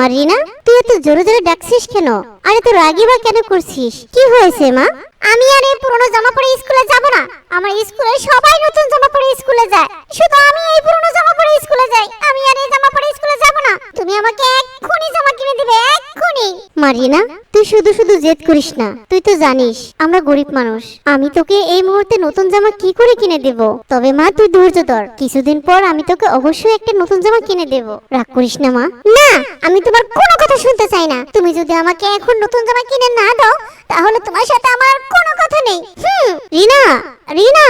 মা রিনা তুই এত জোরে জোরে ডাকছিস কেন? আরে তো রাগি বা কেন করছিস? কি হয়েছে, মা? আমি আর এই পুরনো জামা পরে স্কুলে যাব না? আমার স্কুলে সবাই নতুন জামা পরে স্কুলে যায়। শুধু আমি এই পুরনো জামা পরে স্কুলে যাই। আমি আর এই জামা পরে স্কুলে যাব না। তুমি আমাকে এক্ষুনি জামা কিনে দিবে, এক্ষুনি। মারিনা, তুই শুধু শুধু জেদ করিস না। তুই তো জানিস, আমরা গরিব মানুষ। আমি তোকে এই মুহূর্তে নতুন জামা কি করে কিনে দেব? তবে মা, তুই ধৈর্য ধর। কিছুদিন পর আমি তোকে অবশ্যই একটা নতুন জামা কিনে দেব। রাগ করিস না, মা? না! আমি তোমার কোনো কথা শুনতে চাই না। তুমি যদি আমাকে এখন নতুন জামা কিনে না দাও তাহলে তোমার সাথে আমার কোনো কথা নেই। হুম রিনা রিনা।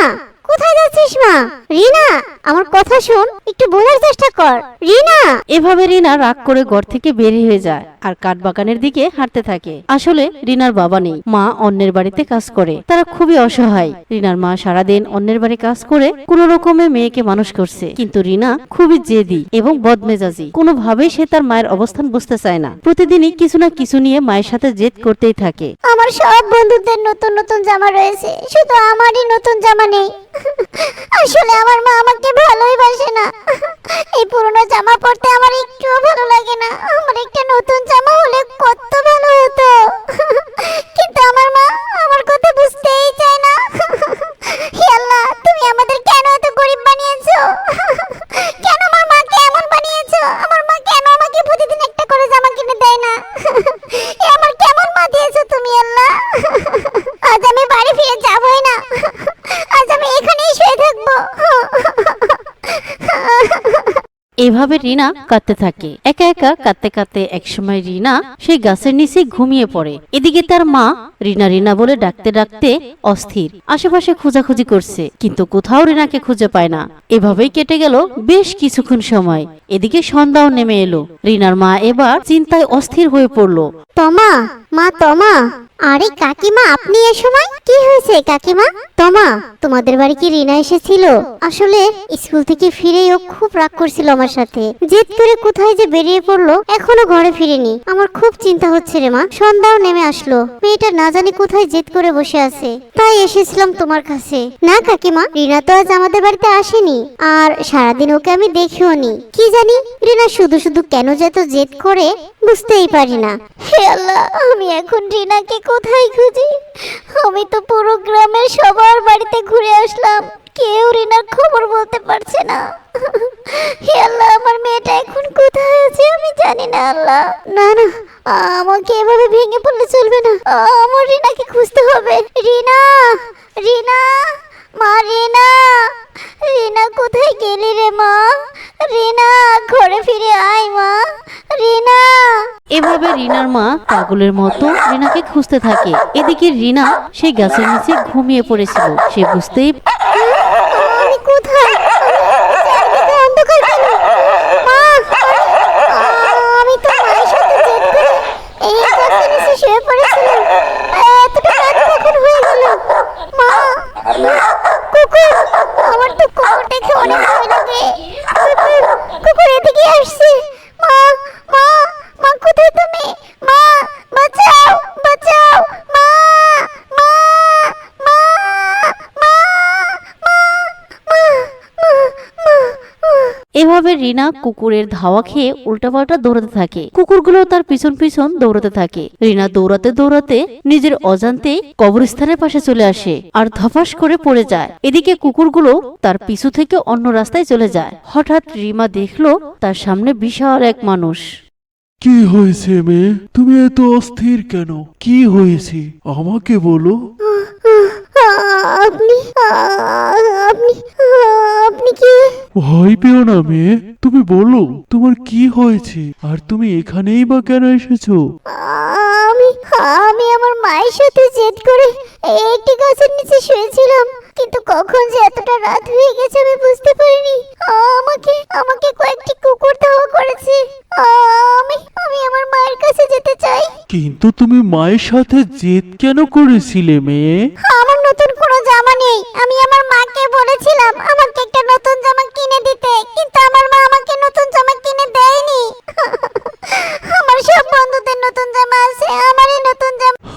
কোথায় যাচ্ছিস মা? রিনা আমার কথা শোন একটু বোঝার চেষ্টা কর। রিনা! এভাবে রিনা রাগ করে ঘর থেকে বের হয়ে যায় আর কাঠবাগানের দিকে হাঁটতে থাকে। আসলে রিনার বাবা নেই মা অন্যের বাড়িতে কাজ করে। তারা খুবই অসহায়। রিনার মা সারাদিন অন্যের বাড়ি কাজ করে কোনো রকমে মেয়েকে মানুষ করছে। কিন্তু রিনা খুবই জেদি এবং বদমেজাজি। কোনোভাবেই সে তার মায়ের অবস্থান বুঝতে চায় না। প্রতিদিনই কিছু না কিছু নিয়ে মায়ের সাথে জেদ করতেই থাকে। আমার সব বন্ধুদের নতুন নতুন জামা রয়েছে। শুধু আমারই নতুন জামা নেই। আসলে আমার মা আমাকে ভালোই বাসে না। এই পুরনো জামা পরতে আমার একটুও ভালো লাগে না। আমার একটা নতুন জামা হলে কত ভালো হতো। কিন্তু আমার মা আমার কথা বুঝতেই চায় না। হে আল্লাহ, তুমি আমাদের কেন এত গরিব বানিয়েছো? কেন আমার মাকে এমন বানিয়েছো? আমার মা কেন আমাকে প্রতিদিন একটা করে জামা কিনে দেয় না? এ আমার কেমন মা দিয়েছ তুমি, আল্লাহ আজ আমি বাড়ি ফিরে যাবই না আজ আমি এখানেই শুয়ে থাকব এভাবে রিনা কাঁদতে থাকে। একা একা কাঁদতে কাঁদতে একসময় রিনা সেই গাছের নিচে ঘুমিয়ে পড়ে। এদিকে তার মা রিনা রিনা বলে ডাকতে ডাকতে অস্থির। আশেপাশে খোঁজাখুঁজি করছে, কিন্তু কোথাও রিনাকে খুঁজে পায় না। এভাবেই কেটে গেল বেশ কিছুক্ষণ সময়। এদিকে সন্ধ্যাও নেমে এলো। রিনার মা এবার চিন্তায় অস্থির হয়ে পড়ল। তমা, মা তমা। আরে কাকিমা, আপনি এ সময় কি হয়েছে কাকিমা? তমা, তোমাদের বাড়ি কি রিনা এসেছিল? আসলে স্কুল থেকে ফিরেই ও খুব রাগ করছিল আমার সাথে। জেদ করে কোথায় যে বেরিয়ে পড়ল, এখনও ঘরে ফিরেনি। আমার খুব চিন্তা হচ্ছে রে মা। সন্ধ্যাও নেমে আসলো। মেয়েটা না জানি কোথায় জেদ করে বসে আছে। তাই এসেছিলাম তোমার কাছে। না কাকিমা, রিনা তো আজ আমাদের বাড়িতে আসেনি। আর সারাদিন ওকে আমি দেখিও নি। কি জানি, রিনা শুধু শুধু কেন যে এত জেদ করে, বুঝতেই পারি না। হে আল্লাহ, আমি এখন রিনাকে কোথায় খুঁজি? আমি তো পুরো গ্রামের সবার বাড়িতে ঘুরে আসলাম। কেউ রিনার খবর বলতে পারছে না। হে আল্লাহ, আমার মেয়েটা এখন কোথায় আছে আমি জানি না, আল্লাহ। না না, আমাকে এভাবে ভেঙে পড়লে চলবে না। আমার রিনাকে খুঁজতে হবে। রিনা রিনা! মা, রিনা! রিনা, কোথায় গেলি রে মা? রিনা, ঘরে ফিরে আয় মা। রিনা! এভাবে রিনার মা পাগলের মতো রিনাকে খুঁজতে থাকে। এদিকে রিনা সেই গাছের নিচে ঘুমিয়ে পড়েছিল। সে বুঝতেই আমি কোথায় চারিদিকে অন্ধকার কেন মা আমি তো মায়ের সাথে জেদ করে এই গাছের নিচে শুয়ে পড়েছিলাম এতটা রাত কখন হয়ে গেল মা কুকুর আমার তো কুকুর দেখে অনেক ভয় লাগে কুকুর কুকুর এদিকে আসছে মা মা মা কোথায় তুমি মা বাঁচাও বাঁচাও মা মা মা মা এভাবে রিনা কুকুরের ধাওয়া খেয়ে উল্টাপাল্টা দৌড়াতে থাকে কুকুরগুলো তার পিছন পিছন দৌড়াতে থাকে। রিনা দৌড়াতে দৌড়াতে নিজের অজান্তেই কবরস্থানের পাশে চলে আসে আর ধপাস করে পড়ে যায়। এদিকে কুকুরগুলো তার পিছু থেকে অন্য রাস্তায় চলে যায়। হঠাৎ রিমা দেখল তার সামনে বিশাল এক মানুষ। কি হয়েছে মেয়ে? তুমি এত অস্থির কেন? কি হয়েছে? আমাকে বলো। আপনি আপনি আপনি কে? ভয় পেও না মেয়ে। তুমি বলো তোমার কি হয়েছে? আর তুমি এখানেই বা কেন এসেছ? আমি আমি আমার মায়ের সাথে জেদ করে একটি গাছের নিচে শুয়েছিলাম। কিন্তু কখন যে এতটা রাত হয়ে গেছে আমি বুঝতে পারিনি। আমাকে আমাকে কয়েকটি কুকুর ধাওয়া করেছে। আমি আমি আমার মায়ের কাছে যেতে চাই। কিন্তু তুমি মায়ের সাথে জেদ কেন করেছিলে মেয়ে? আমার নতুন কোনো জামা নেই। আমি আমার মাকে বলেছিলাম আমাকে একটা নতুন জামা কিনে দিতে। কিন্তু আমার মা আমাকে নতুন জামা কিনে দেয়নি। আমার সব বন্ধুদের নতুন জামা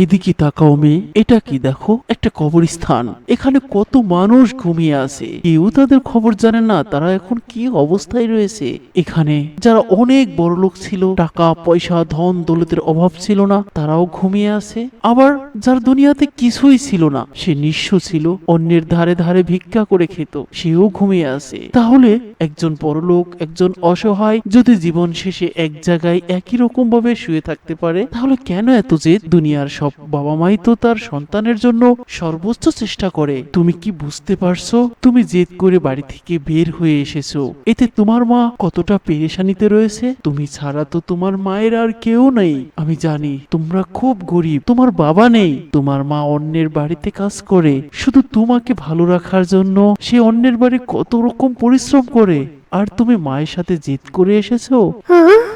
এইদিকে তাকাও মেয়ে, এটা কি দেখো? একটা কবরস্থান। এখানে কত মানুষ ঘুমিয়ে আছে। কেউ তাদের খবর জানে না, তারা এখন কি অবস্থায় রয়েছে। এখানে যারা অনেক বড় লোক ছিল, টাকা, পয়সা, ধন, দৌলতের অভাব ছিল না, তারাও ঘুমিয়ে আছে। আবার যার দুনিয়াতে কিছুই ছিল না, সে নিঃস্ব ছিল, অন্যের ধারে ধারে ভিক্ষা করে খেত, সেও ঘুমিয়ে আছে। তাহলে একজন বড় লোক একজন অসহায়, যদি জীবন শেষে এক জায়গায় একই রকম ভাবে শুয়ে থাকতে পারে, তাহলে কেন এত যে দুনিয়ার সব বাবা মাই তো তার সন্তানের জন্য সর্বোচ্চ চেষ্টা করে। তুমি কি বুঝতে পারছ? তুমি জেদ করে বাড়ি থেকে বের হয়ে এসেছ। এতে তোমার মা কতটা পেরেশানিতে রয়েছে? তুমি ছাড়া তো তোমার মায়ের আর কেউ নেই। আমি জানি, তোমরা খুব গরিব। তোমার বাবা নেই। তোমার মা অন্যের বাড়িতে কাজ করে। শুধু তোমাকে ভালো রাখার জন্য সে অন্যের বাড়ি কত রকম পরিশ্রম করে। আর তুমি মায়ের সাথে জেদ করে এসেছ? হ্যাঁ?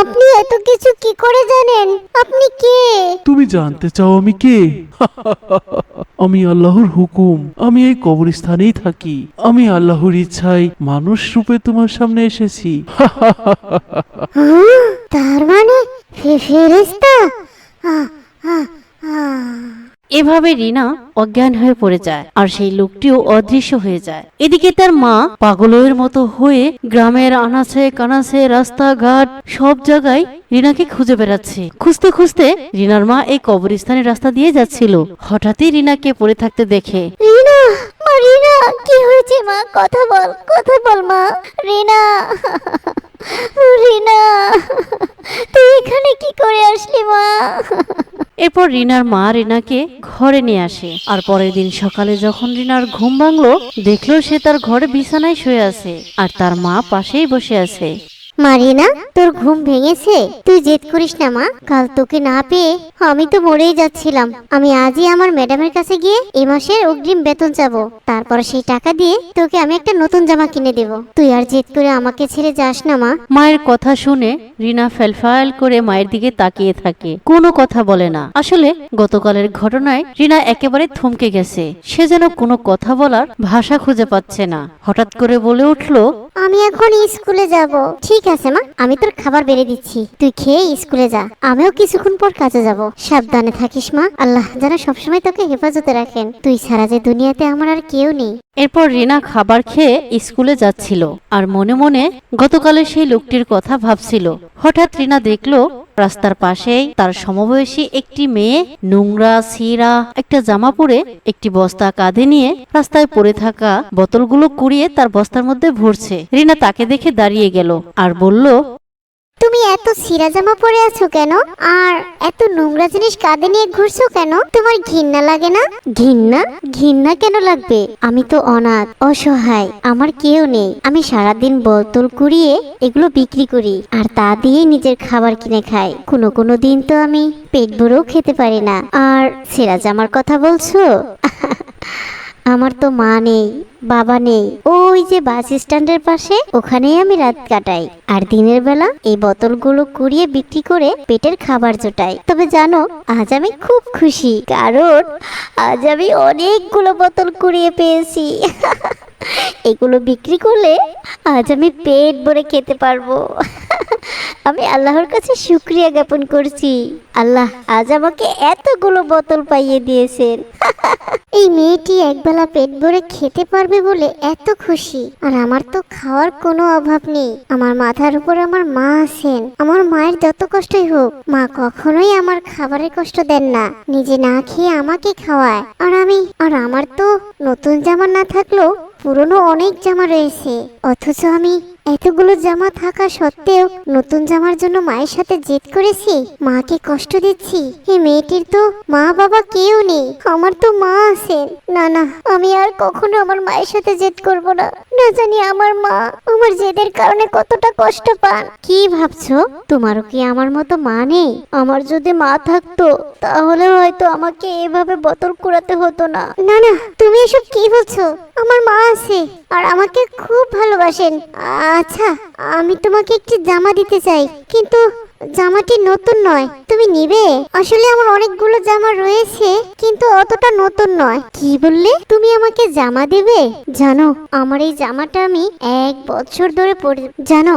আপনি এত কিছু কি করে জানেন? আপনি কে? তুমি জানতে চাও আমি কে? আমি আল্লাহর হুকুম। আমি এই কবরস্থানেই থাকি। আমি আল্লাহর ইচ্ছায় মানুষ রূপে তোমার সামনে এসেছি। হ্যাঁ? তার মানে ফেরেশতা এভাবে রিনা অজ্ঞান হয়ে পড়ে যায়, আর সেই লোকটিও অদৃশ্য হয়ে যায়। এদিকে তার মা পাগলের মতো হয়ে গ্রামের আনাচে কানাচে রাস্তাঘাট সব জায়গায় রিনাকে খুঁজে বেড়াচ্ছে। খুঁজতে খুঁজতে রিনার মা এই কবরস্থানের রাস্তা দিয়ে যাচ্ছিল। হঠাৎই রিনাকে পড়ে থাকতে দেখে, রিনা রিনা, কি হয়েছে মা? কথা বল কথা বল মা। রিনা রিনা, তুই এখানে কি করে আসলি মা? এরপর রিনার মা রিনাকে ঘরে নিয়ে আসে। আর পরের দিন সকালে যখন রিনার ঘুম ভাঙলো, দেখল সে তার ঘরে বিছানায় শুয়ে আছে, আর তার মা পাশেই বসে আছে। মারিনা, তোর ঘুম ভেঙেছে? তুই জেদ করিস না, মা। কাল তোকে না পেয়ে আমি তো মরেই যাচ্ছিলাম। আমি আজই আমার ম্যাডামের কাছে গিয়ে এই মাসের অগ্রিম বেতন চাবো। তারপর সেই টাকা দিয়ে তোকে আমি একটা নতুন জামা কিনে দেব। তুই আর জেদ করে আমাকে ছেড়ে যাস না, মা। মায়ের কথা শুনে রিনা ফেলফাল করে মায়ের দিকে তাকিয়ে থাকে। কোনো কথা বলে না। আসলে গতকালের ঘটনায় রিনা একেবারে থমকে গেছে। সে যেন কোনো কথা বলার ভাষা খুঁজে পাচ্ছে না। হঠাৎ করে বলে উঠল আমি এখন স্কুলে যাব। ঠিক আছে, মা। আমি তোর খাবার বেড়ে দিচ্ছি। তুই খেয়ে স্কুলে যা। আমিও কিছুক্ষণ পর কাজে যাব। সাবধানে থাকিস, মা। আল্লাহ যেন সবসময় তোকে হেফাজতে রাখেন। তুই সারা যে দুনিয়াতে আমার আর কেউ নেই। এরপর রিনা খাবার খেয়ে স্কুলে যাচ্ছিল। আর মনে মনে গতকালের সেই লোকটির কথা ভাবছিল। হঠাৎ রিনা দেখল রাস্তার পাশেই তার সমবয়সী একটি মেয়ে নোংরা সিরা একটা জামা পরে একটি বস্তা কাঁধে নিয়ে রাস্তায় পড়ে থাকা বোতলগুলো কুড়িয়ে তার বস্তার মধ্যে ভরছে। রিনা তাকে দেখে দাঁড়িয়ে গেল আর বলল তুমি এত সিরা জামা পরে আছো কেন? আর এত নোংরা জিনিস কাঁধে নিয়ে ঘুরছো কেন? তোমার ঘৃণা লাগে না? ঘৃণা? ঘৃণা কেন লাগবে? আমি তো অনাথ, অসহায়, আমার কেউ নেই। আমি সারাদিন বোতল কুড়িয়ে এগুলো বিক্রি করি, আর তা দিয়ে নিজের খাবার কিনে খাই। কোনো কোনো দিন তো আমি পেট ভরেও খেতে পারি না। আর সেরা জামার কথা বলছো? আমার তো মা নেই, বাবা নেই। ওই যে বাস স্ট্যান্ডের পাশে, ওখানেই আমি রাত কাটাই। আর দিনের বেলা এই বোতলগুলো কুড়িয়ে বিক্রি করে পেটের খাবার জোটাই। তবে জানো, আজ আমি খুব খুশি, কারণ আজ আমি অনেকগুলো বোতল কুড়িয়ে পেয়েছি। এগুলো বিক্রি করলে আজ আমি পেট ভরে খেতে পারব। আমি আল্লাহর কাছে শুক্রিয়া জ্ঞাপন করছি। আল্লাহ আজ আমাকে এতগুলো বোতল পাইয়ে দিয়েছেন। এই মেয়েটি একবেলা পেট ভরে খেতে পারবে বলে এত খুশি। আর আমার তো খাওয়ার কোনো অভাব নেই। আমার মাথার উপর আমার মা আছেন। আমার মায়ের যত কষ্টই হোক, মা কখনোই আমার খাবারের কষ্ট দেন না। নিজে না খেয়ে আমাকে খাওয়ায়। আর আমি, আর আমার তো নতুন জামা না থাকলেও পুরনো অনেক জামা রয়েছে। অথচ আমি এতগুলো জামা থাকা সত্ত্বেও নতুন জামার জন্য মায়ের সাথে জেদ করেছি। মাকে কষ্ট দিচ্ছি। এই মেয়েটির তো মা বাবা কেউ নেই। আমার তো মা আছেন না না, আমি আর কখনো আমার মায়ের সাথে জেদ করব না। না জানি আমার মা আমার জেদের কারণে কতটা কষ্ট পান। কি ভাবছ? তোমারও কি আমার মতো মা নেই? আমার যদি মা থাকতো, তাহলে হয়তো আমাকে এভাবে বোতল কুড়াতে হতো না। না না, তুমি এসব কি বলছো? আমার মা আছে। আর আমাকে খুব ভালোবাসেন। আচ্ছা আমি তোমাকে একটি জামা দিতে চাই কিন্তু জামাটি নতুন নয়। তুমি নিবে? আসলে আমার অনেকগুলো জামা রয়েছে কিন্তু অতটা নতুন নয়। কি বললে? তুমি আমাকে জামা দেবে? জানো আমার এই জামাটা আমি এক বছর ধরে পরে জানো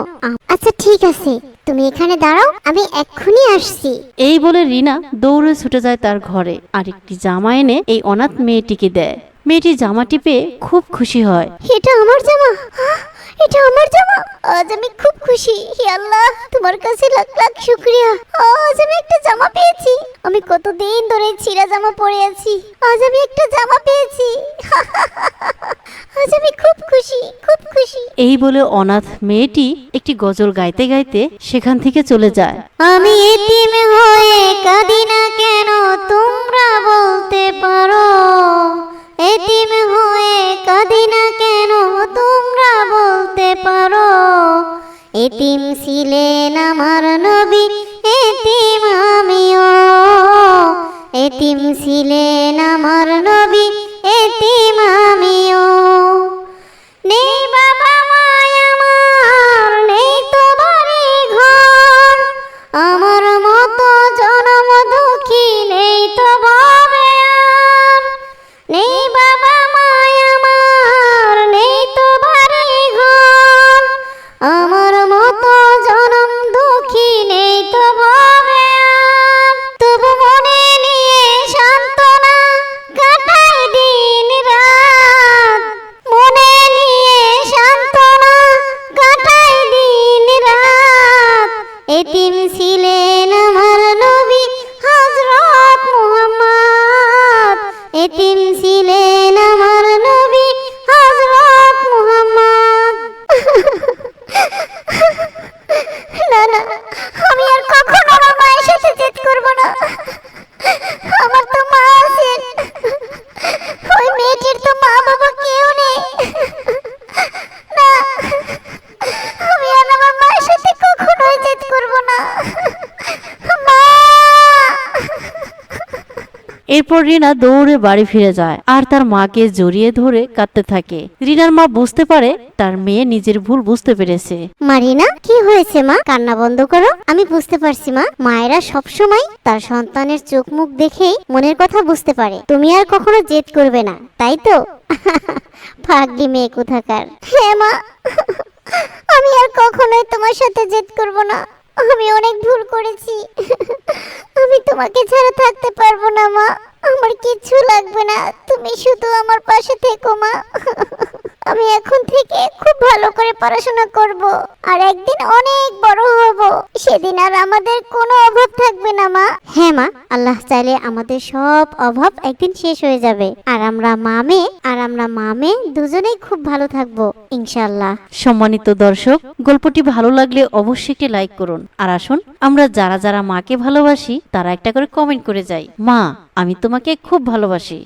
আচ্ছা ঠিক আছে। তুমি এখানে দাঁড়াও আমি এক্ষুনি আসছি। এই বলে রিনা দৌড়ে ছুটে যায় তার ঘরে। আর একটি জামা এনে এই অনাথ মেয়েটিকে দেয়। মেয়েটি জামাটি পেয়ে খুব খুশি হয়। এটা আমার জামা? এটা আমার জামা। আজ আমি খুব খুশি। হে আল্লাহ তোমার কাছে লাখ লাখ শুক্রিয়া। আজ আমি একটা জামা পেয়েছি। আমি কতদিন ধরে ছিঁড়া জামা পরে আছি। আজ আমি একটা জামা পেয়েছি। আজ আমি খুব খুশি খুব খুশি। এই বলে অনাথ মেয়েটি একটি গজল গাইতে গাইতে সেখান থেকে চলে যায়। আমি এতিম হয়ে কাঁদি না কেন? তোমরা বলতে পারো। এতিম হয়ে কাঁদি না কেন তোমরা বলতে পারো? এতিম ছিলেন আমার নবী, এতিম আমিও। এতিম ছিলেন আমার নবী এরপর রিনা দৌড়ে বাড়ি ফিরে যায় আর তার মাকে জড়িয়ে ধরে কাঁদতে থাকে। রিনার মা বুঝতে পারে তার মেয়ে নিজের ভুল বুঝতে পেরেছে। মারিনা কি হয়েছে মা? কান্না বন্ধ করো। আমি বুঝতে পারছি মা। মায়েরা সব সময় তার সন্তানের চোখ মুখ দেখেই মনের কথা বুঝতে পারে। তুমি আর কখনো জেদ করবে না, তাই তো? ভাগ্যি মেয়ে কোথাকার। হ্যাঁ মা, আমি আর কখনোই তোমার সাথে জেদ করব না। আমি অনেক ভুল করেছি। আমি তোমাকে ছাড়া থাকতে পারব না, মা। আমার কিচ্ছু লাগবে না। তুমি শুধু আমার পাশে থেকো, মা। আমি এখন থেকে খুব ভালো করে পড়াশোনা করব। আর একদিন অনেক বড় হব। সেদিন আর আমাদের কোনো অভাব থাকবে না মা। হ্যাঁ মা। আল্লাহ চাইলে আমাদের সব অভাব একদিন শেষ হয়ে যাবে। আর আমরা মামে আর আমরা মামে দুজনেই খুব ভালো থাকব ইনশাল্লাহ সম্মানিত দর্শক গল্পটি ভালো লাগলে অবশ্যই একটি লাইক করুন। আর আসুন আমরা যারা যারা মাকে ভালোবাসি তারা একটা করে কমেন্ট করে যাই। মা আমি তোমাকে খুব ভালোবাসি।